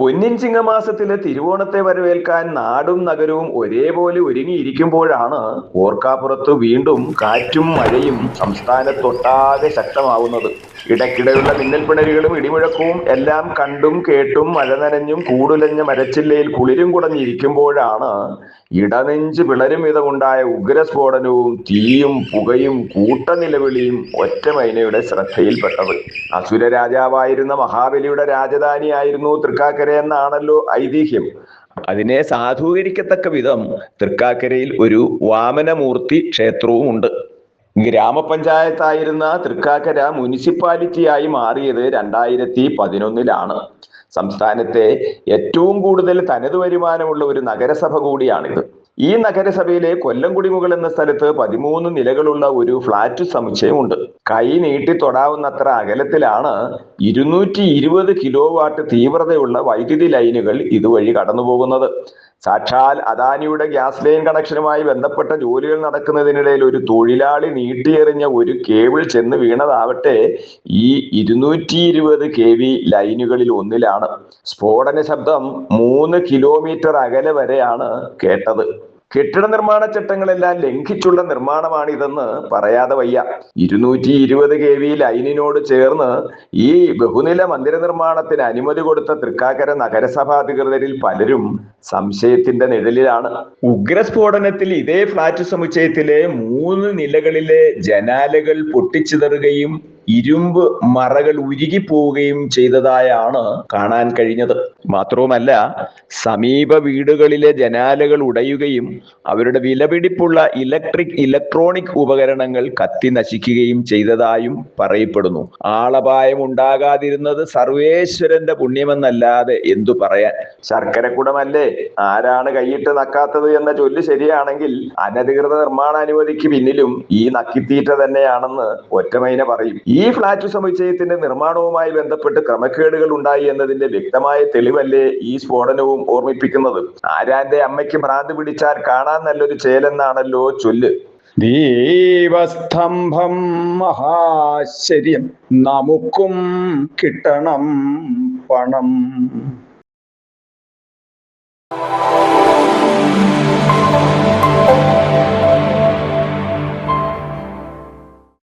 പൊന്നിൻ ചിങ്ങമാസത്തിലെ തിരുവോണത്തെ വരവേൽക്കാൻ നാടും നഗരവും ഒരേപോലെ ഒരുങ്ങിയിരിക്കുമ്പോഴാണ് ഓർക്കാപ്പുറത്ത് വീണ്ടും കാറ്റും മഴയും സംസ്ഥാനത്തൊട്ടാകെ ശക്തമാവുന്നത്. ഇടയ്ക്കിടെയുള്ള മിന്നൽപ്പിണരുകളും ഇടിമുഴക്കവും എല്ലാം കണ്ടും കേട്ടും മഴ നനഞ്ഞും കൂടുലഞ്ഞ മരച്ചില്ലയിൽ കുളിരും കുടഞ്ഞിരിക്കുമ്പോഴാണ് ഇടനെഞ്ച് പിളരും വിധമുണ്ടായ ഉഗ്രസ്ഫോടനവും തീയും പുകയും കൂട്ടനിലവിളിയും ഒറ്റമൈനയുടെ ശ്രദ്ധയിൽപ്പെട്ടത്. അസുര രാജാവായിരുന്ന മഹാബലിയുടെ രാജധാനിയായിരുന്നു തൃക്കാക്കര എന്നാണല്ലോ ഐതിഹ്യം. അതിനെ സാധൂകരിക്കത്തക്ക വിധം തൃക്കാക്കരയിൽ ഒരു വാമനമൂർത്തി ക്ഷേത്രവും ഉണ്ട്. ഗ്രാമപഞ്ചായത്തായിരുന്ന തൃക്കാക്കര മുനിസിപ്പാലിറ്റിയായി മാറിയത് രണ്ടായിരത്തി പതിനൊന്നിലാണ്. സംസ്ഥാനത്തെ ഏറ്റവും കൂടുതൽ തനത് വരുമാനമുള്ള ഒരു നഗരസഭ കൂടിയാണിത്. ഈ നഗരസഭയിലെ കൊല്ലംകുടിമുകൾ എന്ന സ്ഥലത്ത് പതിമൂന്ന് നിലകളുള്ള ഒരു ഫ്ളാറ്റ് സമുച്ചയമുണ്ട്. കൈ നീട്ടി തൊടാവുന്നത്ര അകലത്തിലാണ് ഇരുന്നൂറ്റി ഇരുപത് കിലോ വാട്ട് തീവ്രതയുള്ള വൈദ്യുതി ലൈനുകൾ ഇതുവഴി കടന്നുപോകുന്നത്. സാക്ഷാൽ അദാനിയുടെ ഗ്യാസ് ലൈൻ കണക്ഷനുമായി ബന്ധപ്പെട്ട ജോലികൾ നടക്കുന്നതിനിടയിൽ ഒരു തൊഴിലാളി നീട്ടിയെറിഞ്ഞ ഒരു കേബിൾ ചെന്ന് വീണതാവട്ടെ ഈ ഇരുന്നൂറ്റി ഇരുപത് കെ വി ലൈനുകളിൽ ഒന്നിലാണ് സ്ഫോടന ശബ്ദം മൂന്ന് കിലോമീറ്റർ അകലെ വരെയാണ് കേട്ടത്. കെട്ടിട നിർമ്മാണ ചട്ടങ്ങളെല്ലാം ലംഘിച്ചുള്ള നിർമ്മാണമാണിതെന്ന് പറയാതെ വയ്യ. ഇരുന്നൂറ്റി ഇരുപത് കെ വി ലൈനിനോട് ചേർന്ന് ഈ ബഹുനില മന്ദിര നിർമ്മാണത്തിന് അനുമതി കൊടുത്ത തൃക്കാക്കര നഗരസഭാ അധികൃതരിൽ പലരും സംശയത്തിന്റെ നിഴലിലാണ്. ഉഗ്രസ്ഫോടനത്തിൽ ഇതേ ഫ്ളാറ്റ് സമുച്ചയത്തിലെ മൂന്ന് നിലകളിലെ ജനാലകൾ പൊട്ടിച്ചിതറുകയും ഇരുമ്പ് മറകൾ ഉരുകി പോവുകയും ചെയ്തതായാണ് കാണാൻ കഴിഞ്ഞത്. മാത്രവുമല്ല സമീപ വീടുകളിലെ ജനാലകൾ ഉടയുകയും അവരുടെ വിലപിടിപ്പുള്ള ഇലക്ട്രിക് ഇലക്ട്രോണിക് ഉപകരണങ്ങൾ കത്തി നശിക്കുകയും ചെയ്തതായും പറയപ്പെടുന്നു. ആളപായം ഉണ്ടാകാതിരുന്നത് സർവേശ്വരന്റെ പുണ്യമെന്നല്ലാതെ എന്തു പറയാൻ? ശർക്കരക്കുടമല്ലേ? ആരാണ് കൈയിട്ട് നക്കാത്തത് എന്ന ചൊല്ല് ശരിയാണെങ്കിൽ അനധികൃത നിർമ്മാണ അനുമതിക്ക് പിന്നിലും ഈ നക്കിത്തീറ്റ തന്നെയാണെന്ന് ഒറ്റമൈന പറയും. ഈ ഫ്ളാറ്റ് സമുച്ചയത്തിന്റെ നിർമ്മാണവുമായി ബന്ധപ്പെട്ട് ക്രമക്കേടുകൾ ഉണ്ടായി എന്നതിന്റെ വ്യക്തമായ തെളിവല്ലേ ഈ സ്ഫോടനവും ഓർമ്മിപ്പിക്കുന്നത്? ആരാന്റെ അമ്മയ്ക്ക് ഭ്രാന്ത് പിടിച്ചാൽ കാണാൻ നല്ലൊരു ചേലെന്നാണല്ലോ ചൊല്ല്. ദീപസ്തംഭം മഹാശ്ചര്യം. നമുക്കും കിട്ടണം പണം.